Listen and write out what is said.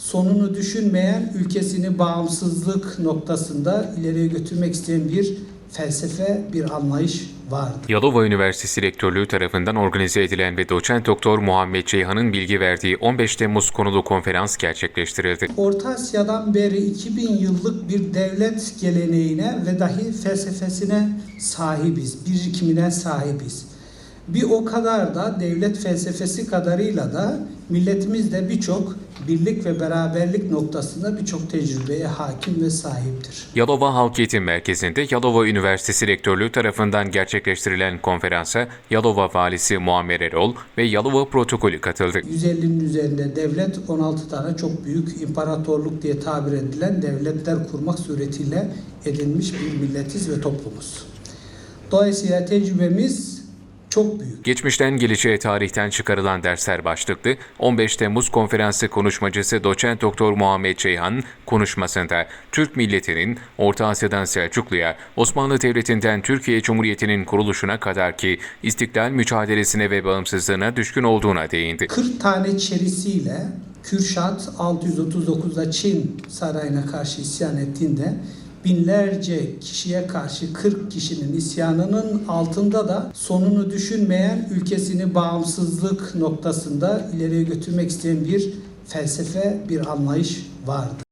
sonunu düşünmeyen, ülkesini bağımsızlık noktasında ileriye götürmek isteyen bir felsefe, bir anlayış vardı. Yalova Üniversitesi Rektörlüğü tarafından organize edilen ve doçent doktor Muhammed Ceyhan'ın bilgi verdiği 15 Temmuz konulu konferans gerçekleştirildi. Orta Asya'dan beri 2000 yıllık bir devlet geleneğine ve dahi felsefesine sahibiz, birikimine sahibiz. Bir o kadar da devlet felsefesi kadarıyla da milletimiz de birçok birlik ve beraberlik noktasında birçok tecrübeye hakim ve sahiptir. Yalova Halk Eğitim Merkezi'nde Yalova Üniversitesi Rektörlüğü tarafından gerçekleştirilen konferansa Yalova Valisi Muammer Erol ve Yalova Protokolü katıldı. 150'nin üzerinde devlet 16 tane çok büyük imparatorluk diye tabir edilen devletler kurmak suretiyle edinmiş bir milletiz ve toplumuz. Dolayısıyla tecrübemiz çok büyük. Geçmişten geleceğe tarihten çıkarılan dersler başlıklı 15 Temmuz konferansı konuşmacısı doçent doktor Muhammed Ceyhan konuşmasında Türk milletinin Orta Asya'dan Selçuklu'ya, Osmanlı Devleti'nden Türkiye Cumhuriyeti'nin kuruluşuna kadar ki istiklal mücadelesine ve bağımsızlığına düşkün olduğuna değindi. 40 tane çerisiyle Kürşat 639'da Çin sarayına karşı isyan ettiğinde binlerce kişiye karşı 40 kişinin isyanının altında da sonunu düşünmeyen ülkesini bağımsızlık noktasında ileriye götürmek isteyen bir felsefe, bir anlayış vardı.